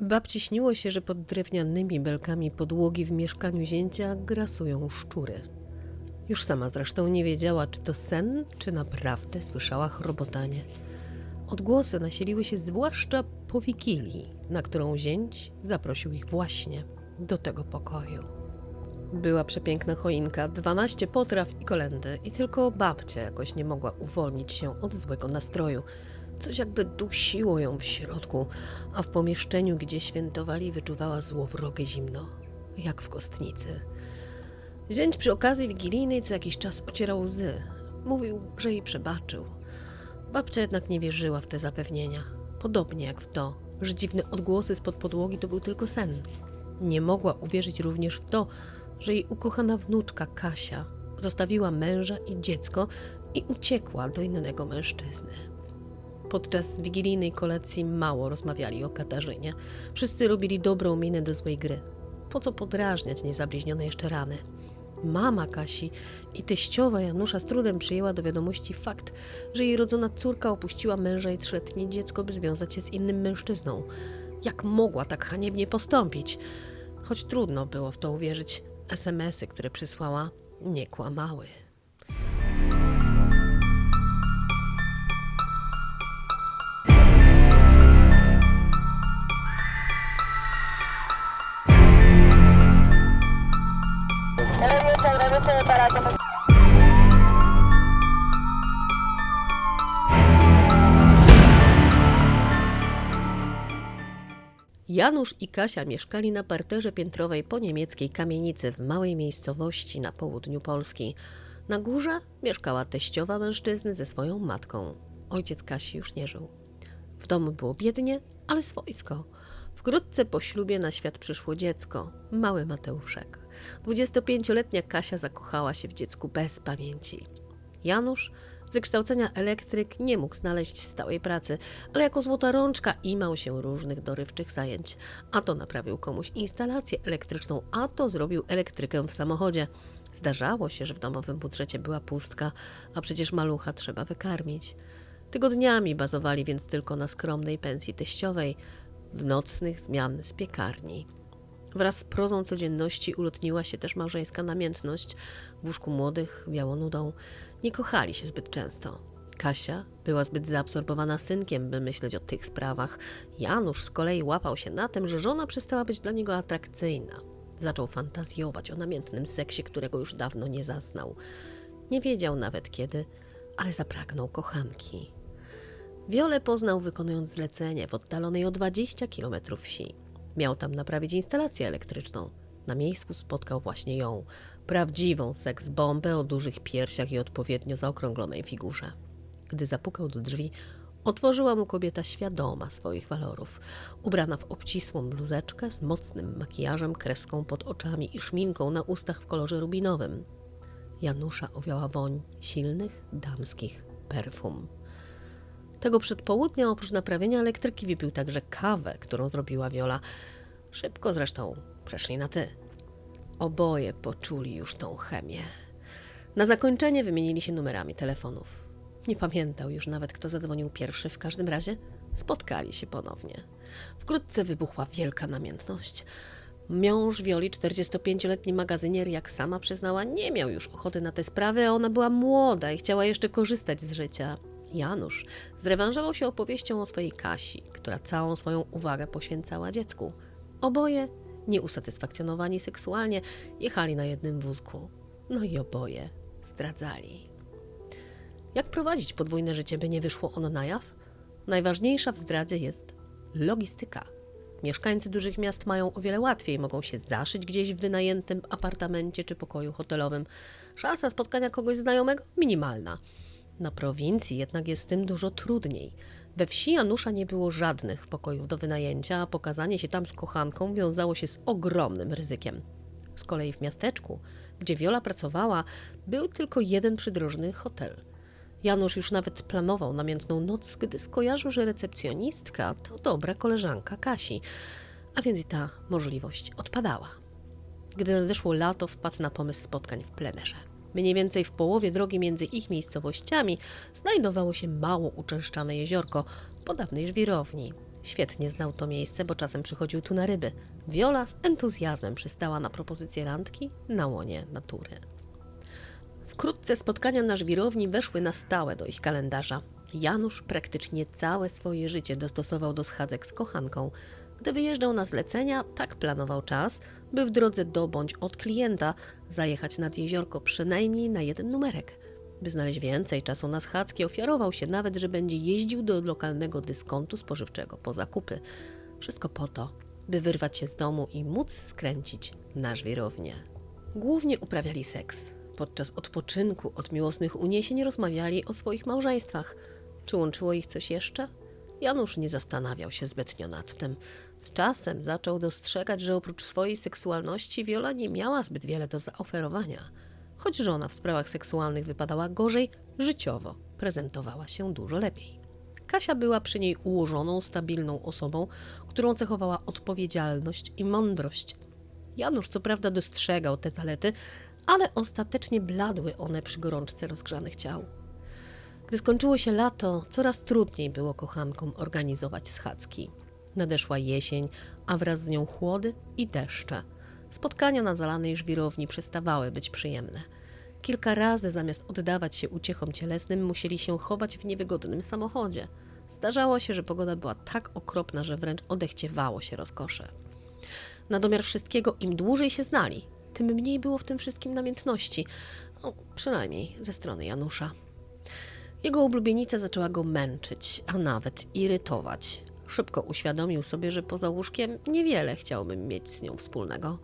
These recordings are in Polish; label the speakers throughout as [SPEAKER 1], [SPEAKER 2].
[SPEAKER 1] Babci śniło się, że pod drewnianymi belkami podłogi w mieszkaniu zięcia grasują szczury. Już sama zresztą nie wiedziała, czy to sen, czy naprawdę słyszała chrobotanie. Odgłosy nasiliły się zwłaszcza po wigilii, na którą zięć zaprosił ich właśnie do tego pokoju. Była przepiękna choinka, 12 potraw i kolendy i tylko babcia jakoś nie mogła uwolnić się od złego nastroju. Coś jakby dusiło ją w środku, a w pomieszczeniu, gdzie świętowali, wyczuwała złowrogie zimno, jak w kostnicy. Zięć przy okazji wigilijnej co jakiś czas ocierał łzy. Mówił, że jej przebaczył. Babcia jednak nie wierzyła w te zapewnienia. Podobnie jak w to, że dziwne odgłosy spod podłogi to był tylko sen. Nie mogła uwierzyć również w to, że jej ukochana wnuczka Kasia zostawiła męża i dziecko i uciekła do innego mężczyzny. Podczas wigilijnej kolacji mało rozmawiali o Katarzynie. Wszyscy robili dobrą minę do złej gry. Po co podrażniać niezabliźnione jeszcze rany? Mama Kasi i teściowa Janusza z trudem przyjęła do wiadomości fakt, że jej rodzona córka opuściła męża i trzyletnie dziecko, by związać się z innym mężczyzną. Jak mogła tak haniebnie postąpić? Choć trudno było w to uwierzyć, SMS-y, które przysłała, nie kłamały. Janusz i Kasia mieszkali na parterze piętrowej po niemieckiej kamienicy w małej miejscowości na południu Polski. Na górze mieszkała teściowa mężczyzny ze swoją matką. Ojciec Kasi już nie żył. W domu było biednie, ale swojsko. Wkrótce po ślubie na świat przyszło dziecko, mały Mateuszek. 25-letnia Kasia zakochała się w dziecku bez pamięci. Janusz z wykształcenia elektryk nie mógł znaleźć stałej pracy, ale jako złota rączka imał się różnych dorywczych zajęć. A to naprawił komuś instalację elektryczną, a to zrobił elektrykę w samochodzie. Zdarzało się, że w domowym budżecie była pustka, a przecież malucha trzeba wykarmić. Tygodniami bazowali więc tylko na skromnej pensji teściowej, w nocnych zmian z piekarni. Wraz z prozą codzienności ulotniła się też małżeńska namiętność. W łóżku młodych wiało nudą. Nie kochali się zbyt często. Kasia była zbyt zaabsorbowana synkiem, by myśleć o tych sprawach. Janusz z kolei łapał się na tym, że żona przestała być dla niego atrakcyjna. Zaczął fantazjować o namiętnym seksie, którego już dawno nie zaznał. Nie wiedział nawet kiedy, ale zapragnął kochanki. Wiolę poznał wykonując zlecenie w oddalonej o 20 km wsi. Miał tam naprawić instalację elektryczną. Na miejscu spotkał właśnie ją, prawdziwą seks-bombę o dużych piersiach i odpowiednio zaokrąglonej figurze. Gdy zapukał do drzwi, otworzyła mu kobieta świadoma swoich walorów, ubrana w obcisłą bluzeczkę z mocnym makijażem, kreską pod oczami i szminką na ustach w kolorze rubinowym. Janusza owiała woń silnych damskich perfum. Tego przedpołudnia oprócz naprawienia elektryki wypił także kawę, którą zrobiła Wiola. Szybko zresztą przeszli na ty. Oboje poczuli już tą chemię. Na zakończenie wymienili się numerami telefonów. Nie pamiętał już nawet, kto zadzwonił pierwszy, w każdym razie spotkali się ponownie. Wkrótce wybuchła wielka namiętność. Mąż Wioli, 45-letni magazynier, jak sama przyznała, nie miał już ochoty na te sprawy, a ona była młoda i chciała jeszcze korzystać z życia. Janusz zrewanżował się opowieścią o swojej Kasi, która całą swoją uwagę poświęcała dziecku. Oboje, nieusatysfakcjonowani seksualnie, jechali na jednym wózku. No i oboje zdradzali. Jak prowadzić podwójne życie, by nie wyszło ono na jaw? Najważniejsza w zdradze jest logistyka. Mieszkańcy dużych miast mają o wiele łatwiej, mogą się zaszyć gdzieś w wynajętym apartamencie czy pokoju hotelowym. Szansa spotkania kogoś znajomego minimalna. Na prowincji jednak jest z tym dużo trudniej. We wsi Janusza nie było żadnych pokojów do wynajęcia, a pokazanie się tam z kochanką wiązało się z ogromnym ryzykiem. Z kolei w miasteczku, gdzie Wiola pracowała, był tylko jeden przydrożny hotel. Janusz już nawet planował namiętną noc, gdy skojarzył, że recepcjonistka to dobra koleżanka Kasi, a więc i ta możliwość odpadała. Gdy nadeszło lato, wpadł na pomysł spotkań w plenerze. Mniej więcej w połowie drogi między ich miejscowościami znajdowało się mało uczęszczane jeziorko po dawnej żwirowni. Świetnie znał to miejsce, bo czasem przychodził tu na ryby. Wiola z entuzjazmem przystała na propozycję randki na łonie natury. Wkrótce spotkania na żwirowni weszły na stałe do ich kalendarza. Janusz praktycznie całe swoje życie dostosował do schadzek z kochanką. Gdy wyjeżdżał na zlecenia, tak planował czas, by w drodze do bądź od klienta zajechać nad jeziorko przynajmniej na jeden numerek. By znaleźć więcej czasu na schadzki, ofiarował się nawet, że będzie jeździł do lokalnego dyskontu spożywczego po zakupy. Wszystko po to, by wyrwać się z domu i móc skręcić na żwirownię. Głównie uprawiali seks. Podczas odpoczynku od miłosnych uniesień rozmawiali o swoich małżeństwach. Czy łączyło ich coś jeszcze? Janusz nie zastanawiał się zbytnio nad tym. Z czasem zaczął dostrzegać, że oprócz swojej seksualności Wiola nie miała zbyt wiele do zaoferowania. Choć żona w sprawach seksualnych wypadała gorzej, życiowo prezentowała się dużo lepiej. Kasia była przy niej ułożoną, stabilną osobą, którą cechowała odpowiedzialność i mądrość. Janusz co prawda dostrzegał te zalety, ale ostatecznie bladły one przy gorączce rozgrzanych ciał. Gdy skończyło się lato, coraz trudniej było kochankom organizować schadzki. Nadeszła jesień, a wraz z nią chłody i deszcze. Spotkania na zalanej żwirowni przestawały być przyjemne. Kilka razy zamiast oddawać się uciechom cielesnym, musieli się chować w niewygodnym samochodzie. Zdarzało się, że pogoda była tak okropna, że wręcz odechciewało się rozkosze. Na domiar wszystkiego, im dłużej się znali, tym mniej było w tym wszystkim namiętności. No, przynajmniej ze strony Janusza. Jego ulubienica zaczęła go męczyć, a nawet irytować. Szybko uświadomił sobie, że poza łóżkiem niewiele chciałby mieć z nią wspólnego.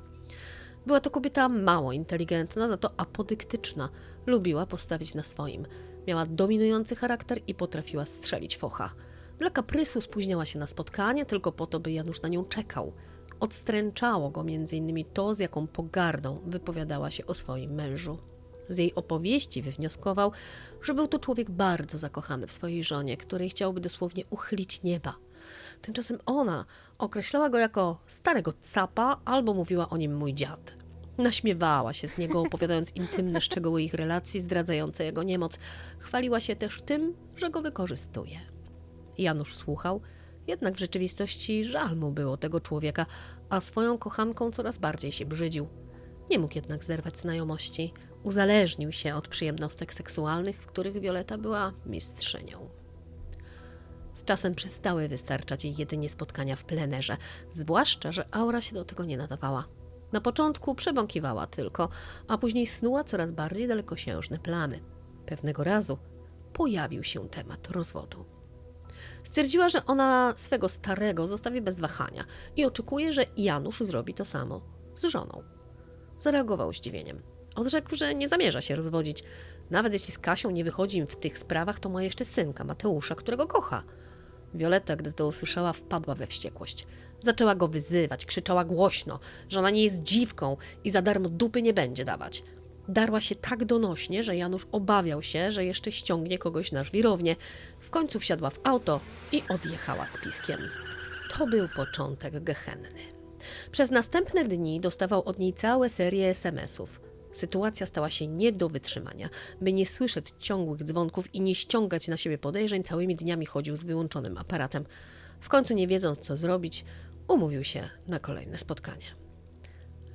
[SPEAKER 1] Była to kobieta mało inteligentna, za to apodyktyczna. Lubiła postawić na swoim. Miała dominujący charakter i potrafiła strzelić focha. Dla kaprysu spóźniała się na spotkanie tylko po to, by Janusz na nią czekał. Odstręczało go m.in. to, z jaką pogardą wypowiadała się o swoim mężu. Z jej opowieści wywnioskował, że był to człowiek bardzo zakochany w swojej żonie, której chciałby dosłownie uchylić nieba. Tymczasem ona określała go jako starego capa albo mówiła o nim mój dziad. Naśmiewała się z niego, opowiadając intymne szczegóły ich relacji, zdradzające jego niemoc. Chwaliła się też tym, że go wykorzystuje. Janusz słuchał, jednak w rzeczywistości żal mu było tego człowieka, a swoją kochanką coraz bardziej się brzydził. Nie mógł jednak zerwać znajomości. Uzależnił się od przyjemnostek seksualnych, w których Wioleta była mistrzynią. Z czasem przestały wystarczać jej jedynie spotkania w plenerze, zwłaszcza, że aura się do tego nie nadawała. Na początku przebąkiwała tylko, a później snuła coraz bardziej dalekosiężne plany. Pewnego razu pojawił się temat rozwodu. Stwierdziła, że ona swego starego zostawi bez wahania i oczekuje, że Janusz zrobi to samo z żoną. Zareagował zdziwieniem. Odrzekł, że nie zamierza się rozwodzić. Nawet jeśli z Kasią nie wychodzi im w tych sprawach, to ma jeszcze synka, Mateusza, którego kocha. Wioletta, gdy to usłyszała, wpadła we wściekłość. Zaczęła go wyzywać, krzyczała głośno, że ona nie jest dziwką i za darmo dupy nie będzie dawać. Darła się tak donośnie, że Janusz obawiał się, że jeszcze ściągnie kogoś na żwirownię. W końcu wsiadła w auto i odjechała z piskiem. To był początek gehenny. Przez następne dni dostawał od niej całe serie SMS-ów. Sytuacja stała się nie do wytrzymania. By nie słyszeć ciągłych dzwonków i nie ściągać na siebie podejrzeń, całymi dniami chodził z wyłączonym aparatem. W końcu, nie wiedząc co zrobić, umówił się na kolejne spotkanie.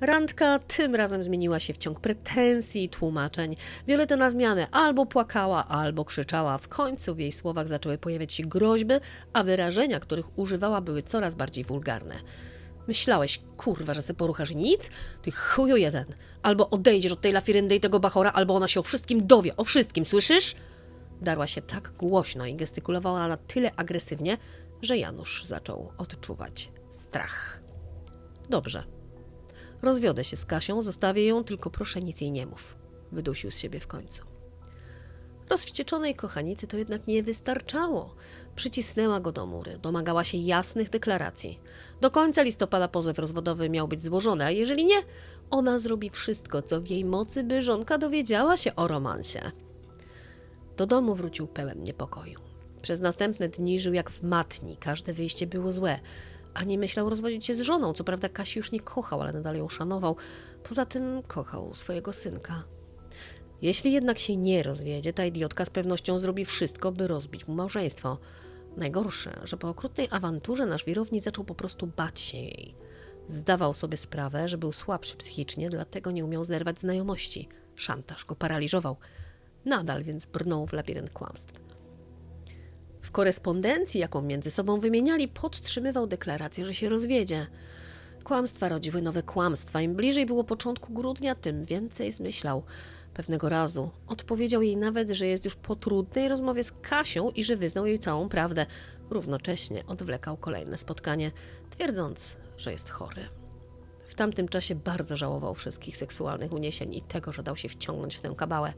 [SPEAKER 1] Randka tym razem zmieniła się w ciąg pretensji i tłumaczeń. Violeta na zmianę albo płakała, albo krzyczała. W końcu w jej słowach zaczęły pojawiać się groźby, a wyrażenia, których używała, były coraz bardziej wulgarne. Myślałeś, kurwa, że se poruchasz nic? Ty chuju jeden. Albo odejdziesz od tej lafiryndy i tego bachora, albo ona się o wszystkim dowie. O wszystkim, słyszysz? Darła się tak głośno i gestykulowała na tyle agresywnie, że Janusz zaczął odczuwać strach. Dobrze. Rozwiodę się z Kasią, zostawię ją, tylko proszę nic jej nie mów. Wydusił z siebie w końcu. Rozwścieczonej kochanicy to jednak nie wystarczało. Przycisnęła go do mury, domagała się jasnych deklaracji. Do końca listopada pozew rozwodowy miał być złożony, a jeżeli nie, ona zrobi wszystko, co w jej mocy, by żonka dowiedziała się o romansie. Do domu wrócił pełen niepokoju. Przez następne dni żył jak w matni, każde wyjście było złe, a nie myślał rozwodzić się z żoną. Co prawda Kasi już nie kochał, ale nadal ją szanował. Poza tym kochał swojego synka. Jeśli jednak się nie rozwiedzie, ta idiotka z pewnością zrobi wszystko, by rozbić mu małżeństwo. Najgorsze, że po okrutnej awanturze nasz wirownik zaczął po prostu bać się jej. Zdawał sobie sprawę, że był słabszy psychicznie, dlatego nie umiał zerwać znajomości. Szantaż go paraliżował. Nadal więc brnął w labirynt kłamstw. W korespondencji, jaką między sobą wymieniali, podtrzymywał deklarację, że się rozwiedzie. Kłamstwa rodziły nowe kłamstwa. Im bliżej było początku grudnia, tym więcej zmyślał. Pewnego razu odpowiedział jej nawet, że jest już po trudnej rozmowie z Kasią i że wyznał jej całą prawdę. Równocześnie odwlekał kolejne spotkanie, twierdząc, że jest chory. W tamtym czasie bardzo żałował wszystkich seksualnych uniesień i tego, że dał się wciągnąć w tę kabałę.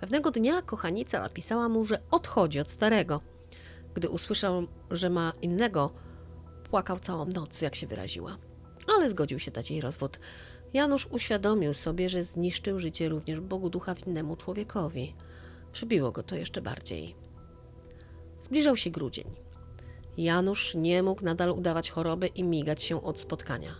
[SPEAKER 1] Pewnego dnia kochanica napisała mu, że odchodzi od starego. Gdy usłyszał, że ma innego, płakał całą noc, jak się wyraziła. Ale zgodził się dać jej rozwód. Janusz uświadomił sobie, że zniszczył życie również Bogu ducha winnemu człowiekowi. Przybiło go to jeszcze bardziej. Zbliżał się grudzień. Janusz nie mógł nadal udawać choroby i migać się od spotkania.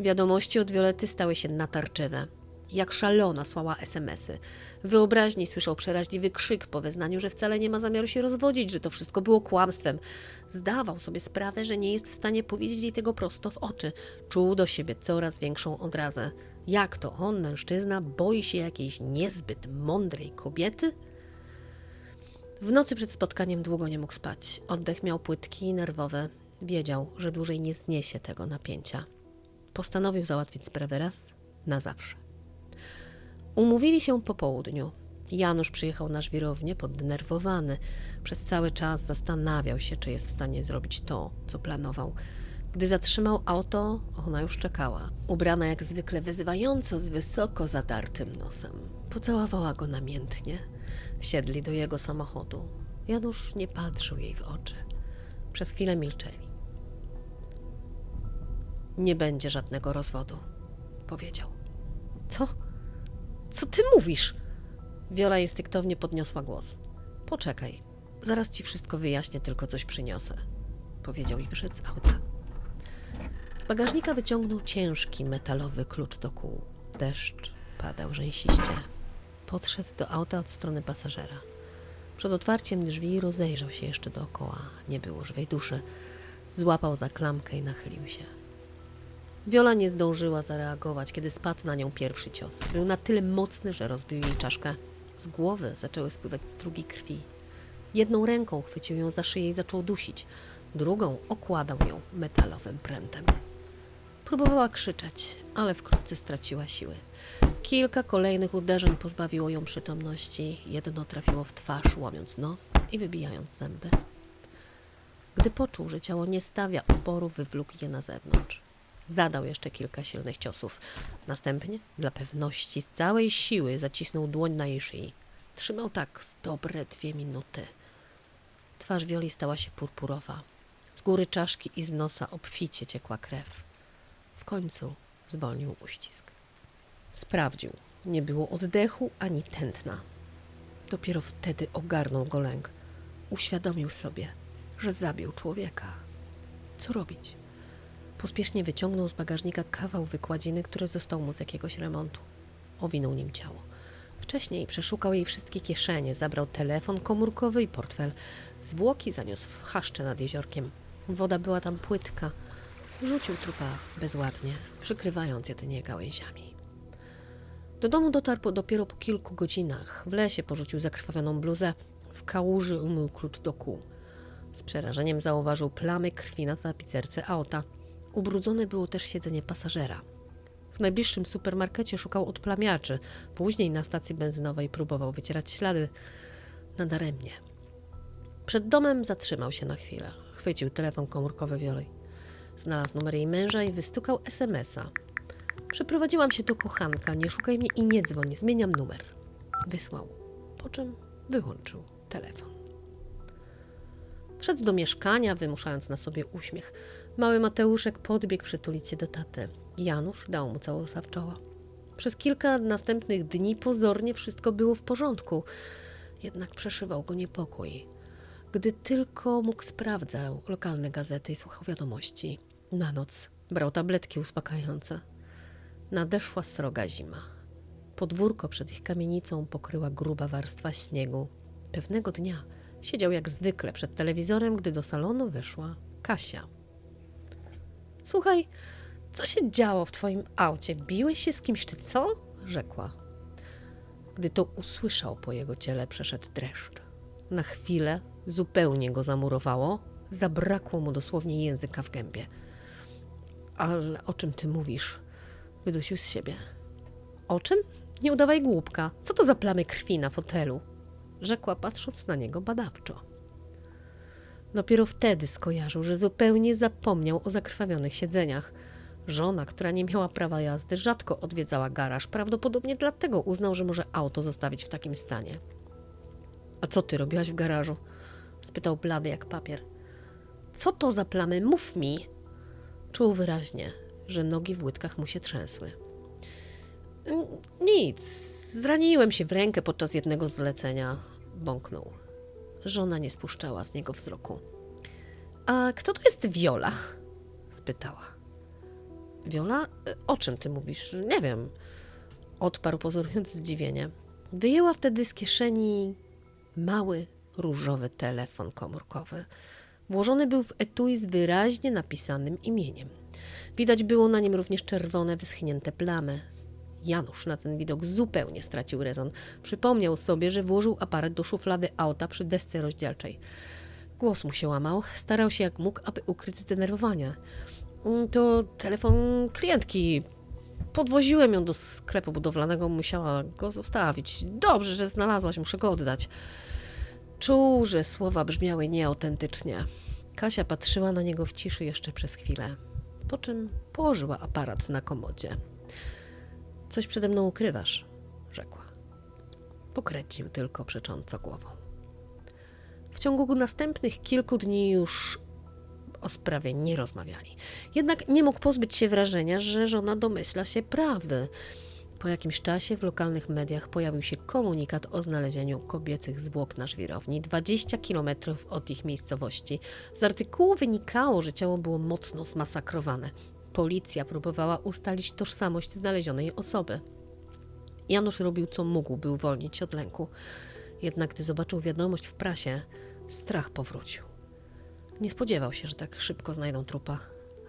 [SPEAKER 1] Wiadomości od Violety stały się natarczywe. Jak szalona słała SMS-y. Wyobraźni słyszał przeraźliwy krzyk po wyznaniu, że wcale nie ma zamiaru się rozwodzić, że to wszystko było kłamstwem. Zdawał sobie sprawę, że nie jest w stanie powiedzieć jej tego prosto w oczy. Czuł do siebie coraz większą odrazę. Jak to on, mężczyzna, boi się jakiejś niezbyt mądrej kobiety? W nocy przed spotkaniem długo nie mógł spać. Oddech miał płytki i. Wiedział, że dłużej nie zniesie tego napięcia. Postanowił załatwić sprawę raz na zawsze. Umówili się po południu. Janusz przyjechał na żwirownię poddenerwowany. Przez cały czas zastanawiał się, czy jest w stanie zrobić to, co planował. Gdy zatrzymał auto, ona już czekała. Ubrana jak zwykle wyzywająco, z wysoko zadartym nosem. Pocałowała go namiętnie. Wsiedli do jego samochodu. Janusz nie patrzył jej w oczy. Przez chwilę milczeli. Nie będzie żadnego rozwodu, powiedział. Co? Co ty mówisz? Wiola instynktownie podniosła głos. Poczekaj, zaraz ci wszystko wyjaśnię, tylko coś przyniosę, powiedział i wyszedł z auta. Z bagażnika wyciągnął ciężki metalowy klucz do kół. Deszcz padał rzęsiście. Podszedł do auta od strony pasażera. Przed otwarciem drzwi rozejrzał się jeszcze dookoła. Nie było żywej duszy. Złapał za klamkę i nachylił się. Wiola nie zdążyła zareagować, kiedy spadł na nią pierwszy cios. Był na tyle mocny, że rozbił jej czaszkę. Z głowy zaczęły spływać strugi krwi. Jedną ręką chwycił ją za szyję i zaczął dusić. Drugą okładał ją metalowym prętem. Próbowała krzyczeć, ale wkrótce straciła siły. Kilka kolejnych uderzeń pozbawiło ją przytomności. Jedno trafiło w twarz, łamiąc nos i wybijając zęby. Gdy poczuł, że ciało nie stawia oporu, wywlókł je na zewnątrz. Zadał jeszcze kilka silnych ciosów. Następnie, dla pewności, z całej siły zacisnął dłoń na jej szyi. Trzymał tak z dobre dwie minuty. Twarz Wioli stała się purpurowa. Z góry czaszki i z nosa obficie ciekła krew. W końcu zwolnił uścisk. Sprawdził. Nie było oddechu ani tętna. Dopiero wtedy ogarnął go lęk. Uświadomił sobie, że zabił człowieka. Co robić? Pospiesznie wyciągnął z bagażnika kawał wykładziny, który został mu z jakiegoś remontu. Owinął nim ciało. Wcześniej przeszukał jej wszystkie kieszenie, zabrał telefon komórkowy i portfel. Zwłoki zaniósł w chaszcze nad jeziorkiem. Woda była tam płytka. Rzucił trupa bezładnie, przykrywając jedynie gałęziami. Do domu dotarł dopiero po kilku godzinach. W lesie porzucił zakrwawioną bluzę, w kałuży umył klucz do kół. Z przerażeniem zauważył plamy krwi na tapicerce auta. Ubrudzone było też siedzenie pasażera. W najbliższym supermarkecie szukał odplamiaczy. Później na stacji benzynowej próbował wycierać ślady. Nadaremnie. Przed domem zatrzymał się na chwilę. Chwycił telefon komórkowy Wioli. Znalazł numer jej męża i wystukał SMS-a. Przeprowadziłam się do kochanka, nie szukaj mnie i nie dzwoń, zmieniam numer. Wysłał, po czym wyłączył telefon. Wszedł do mieszkania, wymuszając na sobie uśmiech. Mały Mateuszek podbiegł przytulić się do taty. Janusz dał mu całusa w czoło. Przez kilka następnych dni pozornie wszystko było w porządku, jednak przeszywał go niepokój. Gdy tylko mógł sprawdzał lokalne gazety i słuchał wiadomości. Na noc brał tabletki uspokajające. Nadeszła sroga zima. Podwórko przed ich kamienicą pokryła gruba warstwa śniegu. Pewnego dnia Siedział jak zwykle przed telewizorem, gdy do salonu weszła Kasia. Słuchaj, co się działo w twoim aucie? Biłeś się z kimś czy co? rzekła. Gdy to usłyszał, po jego ciele przeszedł dreszcz. Na chwilę zupełnie go zamurowało, zabrakło mu dosłownie języka w gębie. Ale o czym ty mówisz? Wydusił z siebie. O czym? Nie udawaj głupka. Co to za plamy krwi na fotelu? Rzekła, patrząc na niego badawczo. Dopiero wtedy skojarzył, że zupełnie zapomniał o zakrwawionych siedzeniach. Żona, która nie miała prawa jazdy, rzadko odwiedzała garaż. Prawdopodobnie dlatego uznał, że może auto zostawić w takim stanie. A co ty robiłaś w garażu? spytał blady jak papier. Co to za plamy? Mów mi! Czuł wyraźnie, że nogi w łydkach mu się trzęsły. "N- Nic. Zraniłem się w rękę podczas jednego zlecenia. Bąknął. Żona nie spuszczała z niego wzroku. A kto to jest Wiola? spytała. Wiola? E, O czym ty mówisz? Nie wiem. Odparł pozorując zdziwienie. Wyjęła wtedy z kieszeni mały, różowy telefon komórkowy. Włożony był w etui z wyraźnie napisanym imieniem. Widać było na nim również czerwone, wyschnięte plamy. Janusz na ten widok zupełnie stracił rezon. Przypomniał sobie, że włożył aparat do szuflady auta przy desce rozdzielczej. Głos mu się łamał, starał się jak mógł, aby ukryć zdenerwowanie. "Mm, To telefon klientki. Podwoziłem ją do sklepu budowlanego, musiała go zostawić. Dobrze, że znalazłaś, muszę go oddać. Czuł, że słowa brzmiały nieautentycznie. Kasia patrzyła na niego w ciszy jeszcze przez chwilę, po czym położyła aparat na komodzie. Coś przede mną ukrywasz, rzekła. Pokręcił tylko przecząco głową. W ciągu następnych kilku dni już o sprawie nie rozmawiali. Jednak nie mógł pozbyć się wrażenia, że żona domyśla się prawdy. Po jakimś czasie w lokalnych mediach pojawił się komunikat o znalezieniu kobiecych zwłok na żwirowni 20 kilometrów od ich miejscowości. Z artykułu wynikało, że ciało było mocno zmasakrowane. Policja próbowała ustalić tożsamość znalezionej osoby. Janusz robił co mógł, by uwolnić się od lęku. Jednak gdy zobaczył wiadomość w prasie, strach powrócił. Nie spodziewał się, że tak szybko znajdą trupa.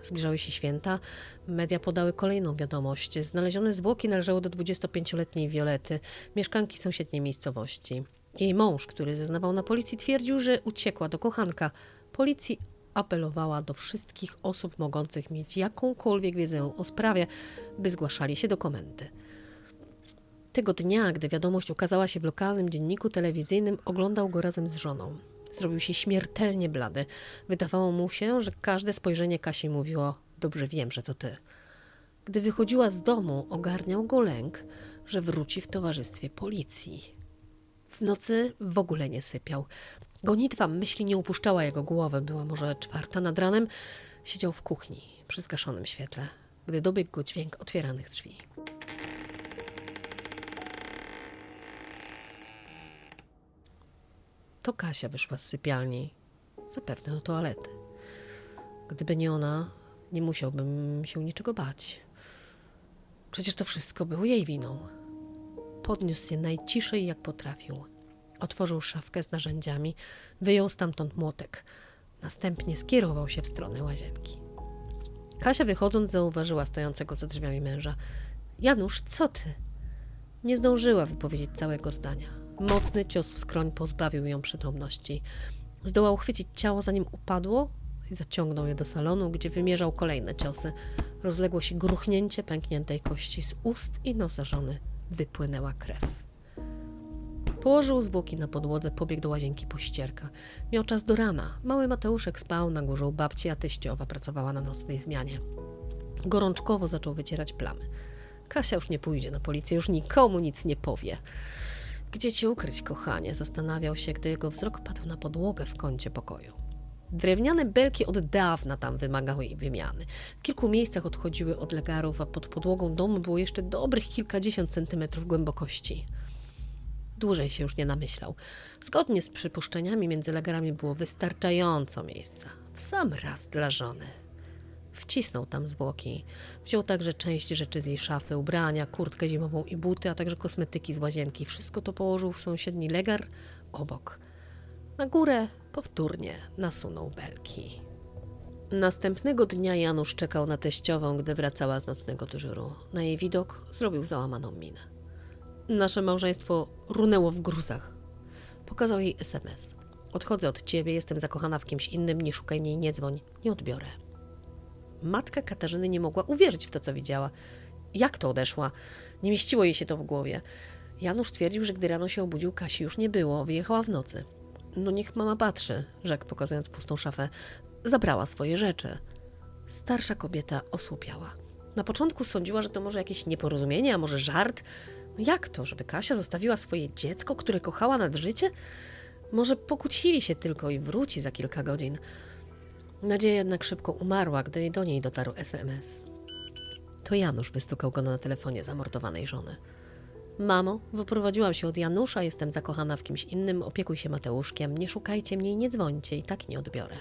[SPEAKER 1] Zbliżały się święta, media podały kolejną wiadomość. Znalezione zwłoki należały do 25-letniej Wiolety, mieszkanki sąsiedniej miejscowości. Jej mąż, który zeznawał na policji, twierdził, że uciekła do kochanka. Policji apelowała do wszystkich osób mogących mieć jakąkolwiek wiedzę o sprawie, by zgłaszali się do komendy. Tego dnia, gdy wiadomość ukazała się w lokalnym dzienniku telewizyjnym, oglądał go razem z żoną. Zrobił się śmiertelnie blady. Wydawało mu się, że każde spojrzenie Kasi mówiło: Dobrze wiem, że to ty. Gdy wychodziła z domu, ogarniał go lęk, że wróci w towarzystwie policji. W nocy w ogóle nie sypiał. Gonitwa myśli nie upuszczała jego głowy. Była może czwarta nad ranem. Siedział w kuchni przy zgaszonym świetle, gdy dobiegł go dźwięk otwieranych drzwi. To Kasia wyszła z sypialni, zapewne do toalety. Gdyby nie ona, nie musiałbym się niczego bać. Przecież to wszystko było jej winą. Podniósł się najciszej jak potrafił. Otworzył szafkę z narzędziami, wyjął stamtąd młotek. Następnie skierował się w stronę łazienki. Kasia wychodząc zauważyła stojącego za drzwiami męża. Janusz, co ty? Nie zdążyła wypowiedzieć całego zdania. Mocny cios w skroń pozbawił ją przytomności. Zdołał chwycić ciało, zanim upadło i zaciągnął je do salonu, gdzie wymierzał kolejne ciosy. Rozległo się gruchnięcie pękniętej kości z ust i nosa żony. Wypłynęła krew. Położył zwłoki na podłodze, pobiegł do łazienki po ścierkę. Miał czas do rana. Mały Mateuszek spał na górze u babci, a teściowa pracowała na nocnej zmianie. Gorączkowo zaczął wycierać plamy. Kasia już nie pójdzie na policję, już nikomu nic nie powie. Gdzie cię ukryć, kochanie? Zastanawiał się, gdy jego wzrok padł na podłogę w kącie pokoju. Drewniane belki od dawna tam wymagały jej wymiany. W kilku miejscach odchodziły od legarów, a pod podłogą domu było jeszcze dobrych kilkadziesiąt centymetrów głębokości. Dłużej się już nie namyślał. Zgodnie z przypuszczeniami między legarami było wystarczająco miejsca. W sam raz dla żony. Wcisnął tam zwłoki. Wziął także część rzeczy z jej szafy, ubrania, kurtkę zimową i buty, a także kosmetyki z łazienki. Wszystko to położył w sąsiedni legar obok. Na górę powtórnie nasunął belki. Następnego dnia Janusz czekał na teściową, gdy wracała z nocnego dyżuru. Na jej widok zrobił załamaną minę. Nasze małżeństwo runęło w gruzach. Pokazał jej SMS. Odchodzę od ciebie, jestem zakochana w kimś innym, nie szukaj mnie i nie dzwoń, nie odbiorę. Matka Katarzyny nie mogła uwierzyć w to, co widziała. Jak to odeszła? Nie mieściło jej się to w głowie. Janusz twierdził, że gdy rano się obudził, Kasi już nie było, wyjechała w nocy. No niech mama patrzy, rzekł, pokazując pustą szafę. Zabrała swoje rzeczy. Starsza kobieta osłupiała. Na początku sądziła, że to może jakieś nieporozumienie, a może żart. No jak to, żeby Kasia zostawiła swoje dziecko, które kochała nad życie? Może pokłócili się tylko i wróci za kilka godzin. Nadzieja jednak szybko umarła, gdy do niej dotarł SMS. To Janusz wystukał go na telefonie zamordowanej żony. Mamo, wyprowadziłam się od Janusza, jestem zakochana w kimś innym, opiekuj się Mateuszkiem, nie szukajcie mnie i nie dzwońcie, i tak nie odbiorę.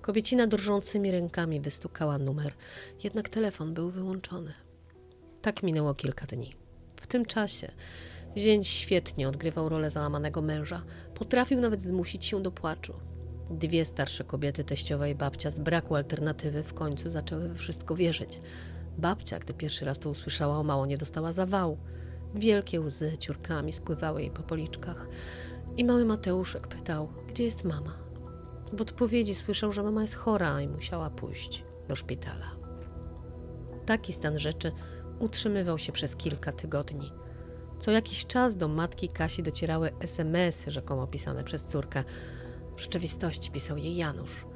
[SPEAKER 1] Kobiecina drżącymi rękami wystukała numer, jednak telefon był wyłączony. Tak minęło kilka dni. Tym czasie zięć świetnie odgrywał rolę załamanego męża, potrafił nawet zmusić się do płaczu. Dwie starsze kobiety, teściowa i babcia, z braku alternatywy w końcu zaczęły we wszystko wierzyć. Babcia, gdy pierwszy raz to usłyszała, o mało nie dostała zawału. Wielkie łzy ciurkami spływały jej po policzkach. I mały Mateuszek pytał, gdzie jest mama? W odpowiedzi słyszał, że mama jest chora i musiała pójść do szpitala. Taki stan rzeczy utrzymywał się przez kilka tygodni. Co jakiś czas do matki Kasi docierały SMS-y rzekomo pisane przez córkę. W rzeczywistości pisał jej Janusz.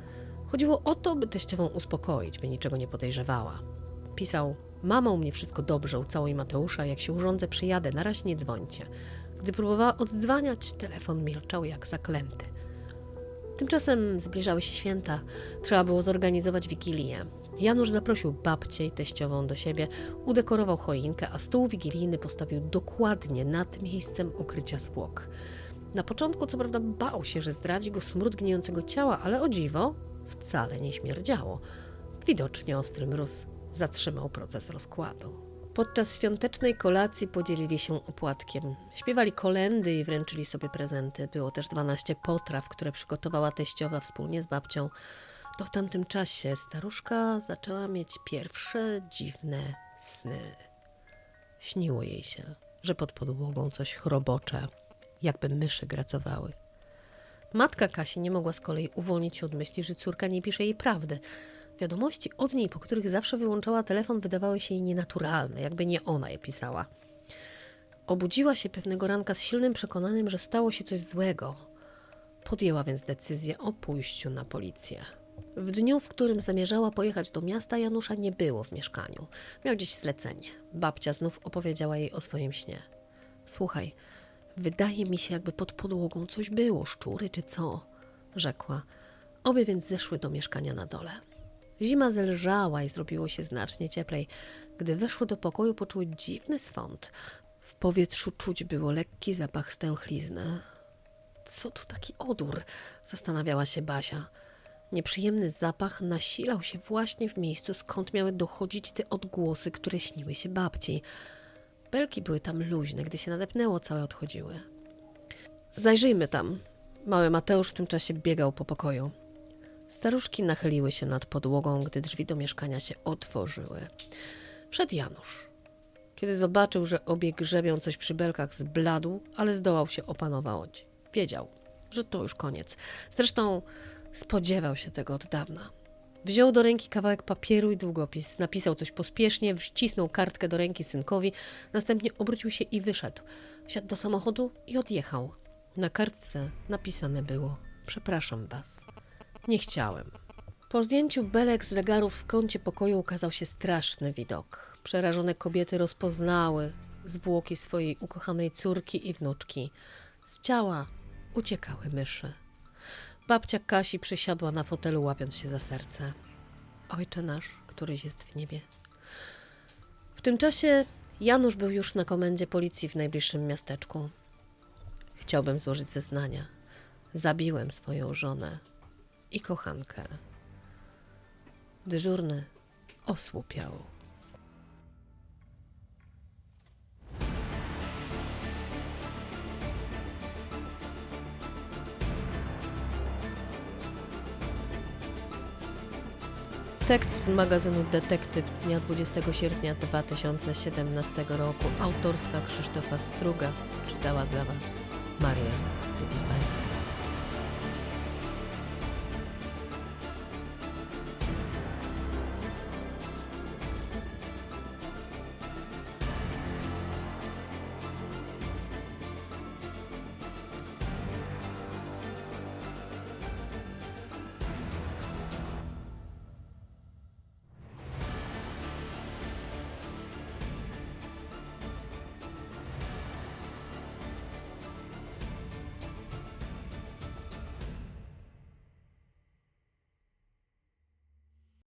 [SPEAKER 1] Chodziło o to, by teściową uspokoić, by niczego nie podejrzewała. Pisał, mama u mnie wszystko dobrze, ucałuj Mateusza, jak się urządzę przyjadę, na razie nie dzwońcie. Gdy próbowała oddzwaniać, telefon milczał jak zaklęty. Tymczasem zbliżały się święta. Trzeba było zorganizować wigilię. Janusz zaprosił babcię i teściową do siebie, udekorował choinkę, a stół wigilijny postawił dokładnie nad miejscem ukrycia zwłok. Na początku, co prawda, bał się, że zdradzi go smród gnijącego ciała, ale o dziwo wcale nie śmierdziało. Widocznie ostry mróz zatrzymał proces rozkładu. Podczas świątecznej kolacji podzielili się opłatkiem. Śpiewali kolendy i wręczyli sobie prezenty. Było też 12 potraw, które przygotowała teściowa wspólnie z babcią. To w tamtym czasie staruszka zaczęła mieć pierwsze dziwne sny. Śniło jej się, że pod podłogą coś chrobocze, jakby myszy gracowały. Matka Kasi nie mogła z kolei uwolnić się od myśli, że córka nie pisze jej prawdy. Wiadomości od niej, po których zawsze wyłączała telefon, wydawały się jej nienaturalne, jakby nie ona je pisała. Obudziła się pewnego ranka z silnym przekonaniem, że stało się coś złego. Podjęła więc decyzję o pójściu na policję. W dniu, w którym zamierzała pojechać do miasta, Janusza nie było w mieszkaniu. Miał gdzieś zlecenie. Babcia znów opowiedziała jej o swoim śnie. Słuchaj, wydaje mi się, jakby pod podłogą coś było, szczury czy co, rzekła. Obie więc zeszły do mieszkania na dole. Zima zelżała i zrobiło się znacznie cieplej. Gdy weszły do pokoju, poczuły dziwny swąd. W powietrzu czuć było lekki zapach stęchlizny. Co tu taki odór? Zastanawiała się Basia. Nieprzyjemny zapach nasilał się właśnie w miejscu, skąd miały dochodzić te odgłosy, które śniły się babci. Belki były tam luźne, gdy się nadepnęło, całe odchodziły. Zajrzyjmy tam. Mały Mateusz w tym czasie biegał po pokoju. Staruszki nachyliły się nad podłogą, gdy drzwi do mieszkania się otworzyły. Wszedł Janusz. Kiedy zobaczył, że obie grzebią coś przy belkach, zbladł, ale zdołał się opanować. Wiedział, że to już koniec. Zresztą spodziewał się tego od dawna. Wziął do ręki kawałek papieru i długopis, napisał coś pospiesznie, wcisnął kartkę do ręki synkowi, następnie obrócił się i wyszedł. Wsiadł do samochodu i odjechał. Na kartce napisane było: Przepraszam was. Nie chciałem. Po zdjęciu belek z legarów w kącie pokoju ukazał się straszny widok. Przerażone kobiety rozpoznały zwłoki swojej ukochanej córki i wnuczki. Z ciała uciekały myszy. Babcia Kasi przysiadła na fotelu, łapiąc się za serce. Ojcze nasz, któryś jest w niebie. W tym czasie Janusz był już na komendzie policji w najbliższym miasteczku. Chciałbym złożyć zeznania. Zabiłem swoją żonę i kochankę. Dyżurny osłupiał. Tekst z magazynu Detektyw z dnia 20 sierpnia 2017 roku autorstwa Krzysztofa Struga czytała dla Was Maria Dubizbańska.